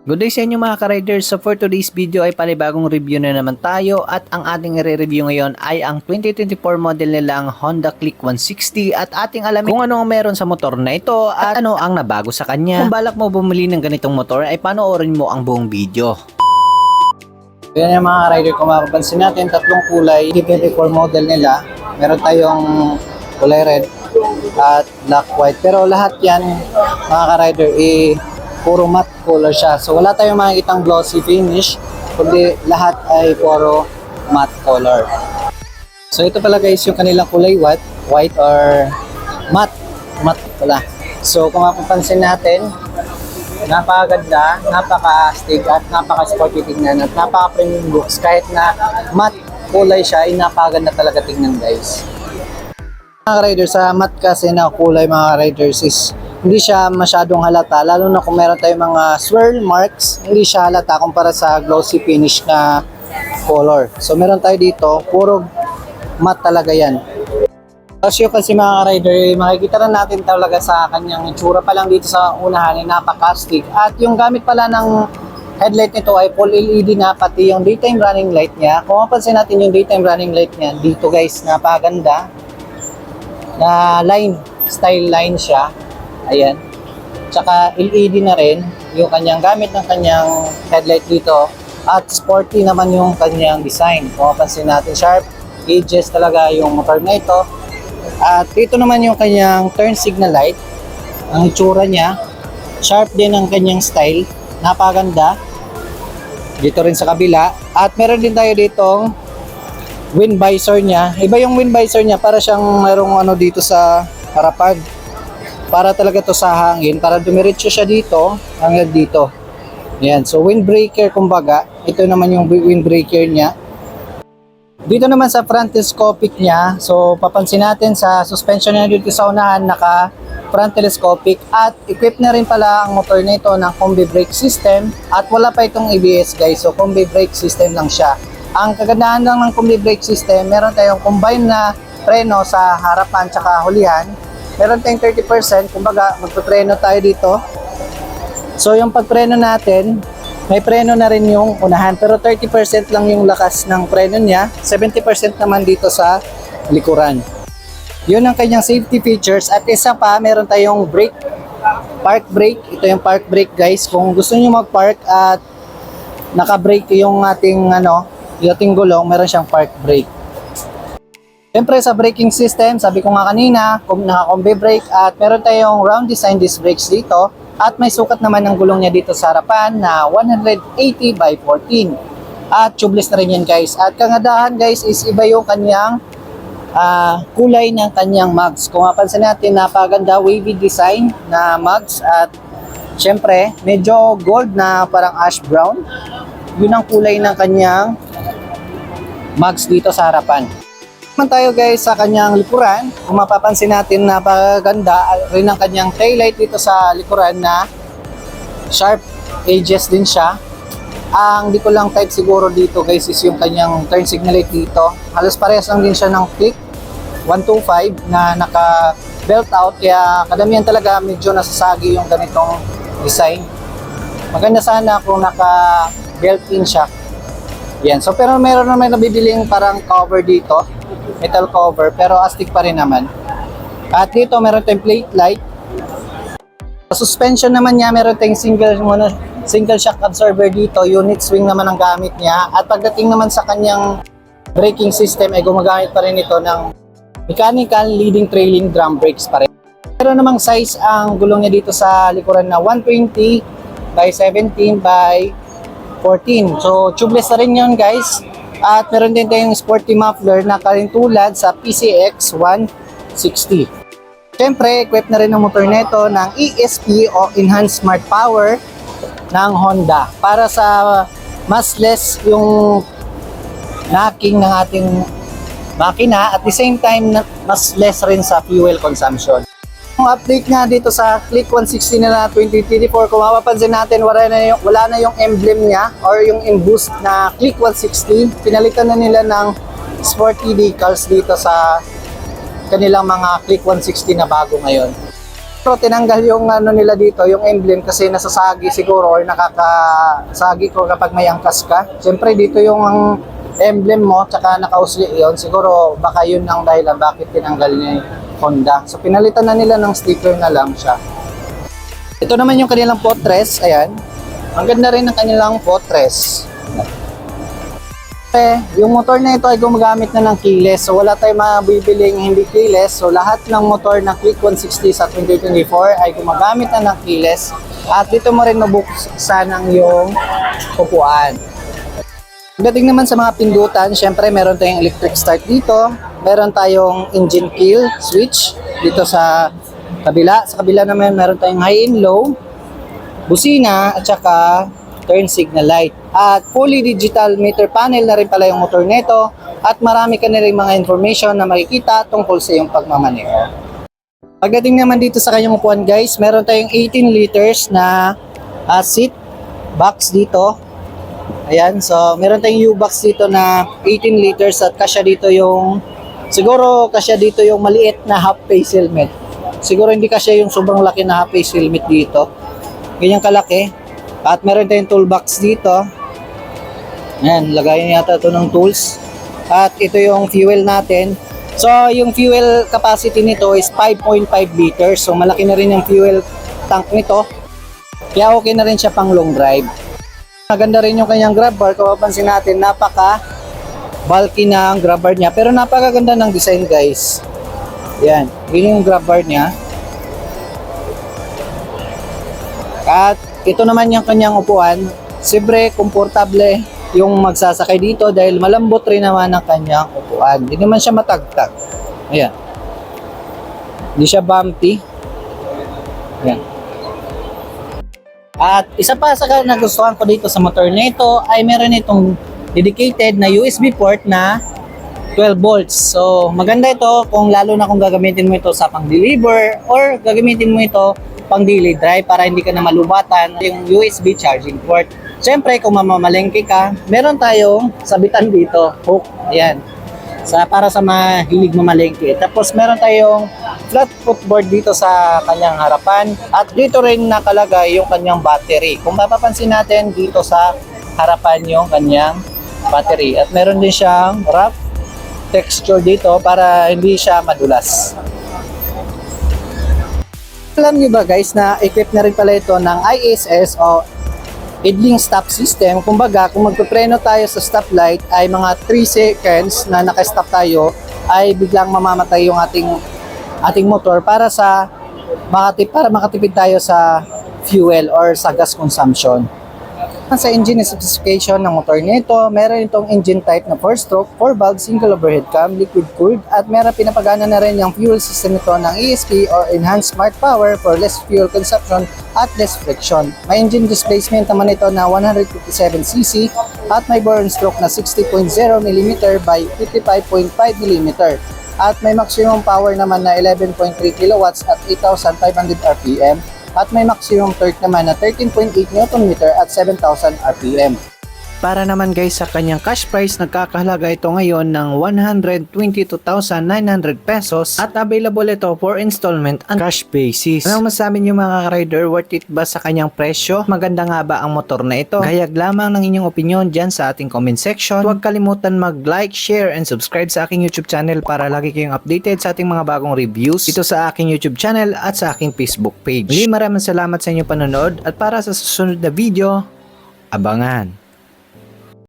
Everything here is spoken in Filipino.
Good day sa inyo mga ka-riders. So for today's video ay panibagong review na naman tayo at ang ating i-review ngayon ay ang 2024 model nilang Honda Click 160 at ating alamin kung ano ang meron sa motor na ito at ano ang nabago sa kanya. Kung balak mo bumili ng ganitong motor ay panoorin mo ang buong video. Yan yung mga rider kung mapapansin natin, tatlong kulay, 2024 model nila. Meron tayong kulay red at black white. Pero lahat yan, mga ka-rider, eh, puro matte color siya. So wala tayong makikitang glossy finish, kundi lahat ay puro matte color. So ito pala guys yung kanilang kulay white, white or matte, matte pala. So kung mapapansin natin, napakaganda, napaka-astig at napaka-sporty tingnan at napaka-premium looks. Kahit na matte kulay siya, ay napakaganda talaga tingnan guys. Mga riders, sa matte kasi na kulay mga riders is hindi siya masyadong halata, lalo na kung meron tayong mga swirl marks, hindi siya halata kumpara sa glossy finish na color. So meron tayo dito, puro matte talaga yan. Can see mga rider, eh, makikita na natin talaga sa kanyang itsura pa lang dito sa unahan ay napaka-astig. At yung gamit pala ng headlight nito ay full LED na pati yung daytime running light niya. Kung mapansin natin yung daytime running light niya, dito guys, napaganda. Na line, style line siya. Ayan. Tsaka LED na rin yung kanyang gamit ng kanyang headlight dito. At sporty naman yung kanyang design. Kung mapansin natin, sharp edges talaga yung motor na ito. At dito naman yung kanyang turn signal light. Ang itsura niya, sharp din ang kanyang style. Napaganda. Dito rin sa kabila. At meron din tayo ditong wind visor niya. Iba yung wind visor niya para siyang mayroong ano dito sa harapan. Para talaga to sa hangin. Para dumiretso siya dito hanggang dito. Yan. So windbreaker kumbaga. Ito naman yung windbreaker niya. Dito naman sa front telescopic niya, so papansin natin sa suspension niya dito sa unahan, naka front telescopic at equipped na rin pala ang motor nito ng combi brake system at wala pa itong ABS guys, so combi brake system lang siya. Ang kagandahan lang ng combi brake system, meron tayong combined na preno sa harapan tsaka hulihan. Meron tayong 30%, kumbaga magpapreno tayo dito. So yung pagpreno natin, may preno na rin yung unahan. Pero 30% lang yung lakas ng preno niya. 70% naman dito sa likuran. Yun ang kanyang safety features. At isa pa meron tayong brake. Park brake. Ito yung park brake guys. Kung gusto niyo mag park at naka-brake yung ating ano yung ating gulong meron siyang park brake Siyempre sa braking system, sabi ko nga kanina, naka-combi brake at meron tayong round design disc brakes dito at may sukat naman ng gulong niya dito sa harapan na 180 by 14. At tubeless na rin yan guys. At kangadahan guys is iba yung kanyang ah, kulay ng kanyang mugs. Kung mapansin natin, napaganda wavy design na mugs at syempre medyo gold na parang ash brown. Yun ang kulay ng kanyang mugs dito sa harapan naman tayo guys sa kanyang likuran. Kung mapapansin natin, napakaganda rin ang kanyang taillight dito sa likuran na sharp edges din siya. Ang di ko lang type siguro dito guys is yung kanyang turn signal light dito. Halos parehas lang din siya ng click 125 na naka belt out kaya kadamihan talaga medyo nasasagi yung ganitong design. Maganda sana kung naka belt in siya. Yan. So pero meron naman nabibiling parang cover dito metal cover pero astig pa rin naman. At dito meron tayong plate light. Sa suspension naman niya meron tayong single mono, single shock absorber dito, unit swing naman ang gamit niya. At pagdating naman sa kanyang braking system ay gumagamit pa rin ito ng mechanical leading trailing drum brakes pa rin. Meron namang size ang gulong niya dito sa likuran na 120 by 17 by 14. So tubeless na rin yun guys. At meron din tayong sporty muffler na tulad sa PCX 160. Siyempre, equipped na rin ang motor nito ng ESP o Enhanced Smart Power ng Honda para sa mas less yung knocking ng ating makina at the same time mas less rin sa fuel consumption. Yung update nga dito sa Click 160 nila 2024, kung mapapansin natin, wala na yung, wala na yung emblem niya or yung embossed na Click 160. Pinalitan na nila ng sporty decals dito sa kanilang mga Click 160 na bago ngayon. Pero tinanggal yung ano nila dito, yung emblem kasi nasasagi siguro or nakakasagi ko kapag may angkas ka. Siyempre dito yung emblem mo tsaka nakausli yon siguro baka yun ang dahilan bakit tinanggal ni Honda. So pinalitan na nila ng sticker na lang siya. Ito naman yung kanilang potres, ayan. Ang ganda rin ng kanilang potres. Eh, yung motor na ito ay gumagamit na ng keyless. So wala tayong mabibiling hindi keyless. So lahat ng motor ng Click 160 sa 2024 ay gumagamit na ng keyless. At dito mo rin mabuksan ang yung upuan. Pagdating naman sa mga pindutan, syempre meron tayong electric start dito. Meron tayong engine kill switch dito sa kabila. Sa kabila naman meron tayong high and low, busina at saka turn signal light. At fully digital meter panel na rin pala yung motor nito at marami ka na rin mga information na makikita tungkol sa iyong pagmamaneho. Pagdating naman dito sa kanyang upuan guys, meron tayong 18 liters na ah, seat box dito. Ayan, so meron tayong U-box dito na 18 liters at kasya dito yung siguro kasya dito yung maliit na half face helmet. Siguro hindi kasya yung sobrang laki na half face helmet dito. Ganyan kalaki. At meron tayong toolbox dito. Ayan, lagayan yata ito ng tools. At ito yung fuel natin. So, yung fuel capacity nito is 5.5 liters. So, malaki na rin yung fuel tank nito. Kaya okay na rin siya pang long drive. Maganda rin yung kanyang grab bar. Kung mapansin natin, napaka bulky na ang grab bar niya. Pero napakaganda ng design guys. Yan. Yun yung grab bar niya. At ito naman yung kanyang upuan. Siyempre, komportable yung magsasakay dito dahil malambot rin naman ang kanyang upuan. Hindi naman siya matagtag. Ayan. Hindi siya bumpy. Ayan. At isa pa sa nagustuhan ko dito sa motor nito ay meron itong dedicated na USB port na 12 volts. So, maganda ito kung lalo na kung gagamitin mo ito sa pang-deliver or gagamitin mo ito pang daily drive para hindi ka na malubatan yung USB charging port. Siyempre, kung mamamalengke ka, meron tayong sabitan dito, hook. Ayan. Sa, para sa mahilig mamalengke. Tapos, meron tayong flat footboard dito sa kanyang harapan. At dito rin nakalagay yung kanyang battery. Kung mapapansin natin dito sa harapan yung kanyang battery. At meron din siyang rough texture dito para hindi siya madulas. Alam niyo ba guys na equip na rin pala ito ng ISS o idling stop system. Kumbaga, kung magpepreno tayo sa stoplight ay mga 3 seconds na naka-stop tayo ay biglang mamamatay yung ating ating motor para sa makatip para makatipid tayo sa fuel or sa gas consumption. Sa engine specification ng motor nito, meron itong engine type na 4-stroke, 4-valve, single overhead cam, liquid cooled, at meron pinapagana na rin yung fuel system nito ng ESP or Enhanced Smart Power for less fuel consumption at less friction. May engine displacement naman ito na 157cc at may bore stroke na 60.0mm by 55.5mm at may maximum power naman na 11.3 kilowatts at 8,500 RPM at may maximum torque naman na 13.8 Nm at 7,000 RPM. Para naman guys sa kanyang cash price, nagkakahalaga ito ngayon ng 122,900 pesos at available ito for installment and cash basis. Ano masabi niyo mga rider, worth it ba sa kanyang presyo? Maganda nga ba ang motor na ito? Hayag lamang ng inyong opinion dyan sa ating comment section. Huwag kalimutan mag-like, share, and subscribe sa aking YouTube channel para lagi kayong updated sa ating mga bagong reviews dito sa aking YouTube channel at sa aking Facebook page. Muli maraming salamat sa inyong panonood at para sa susunod na video, abangan!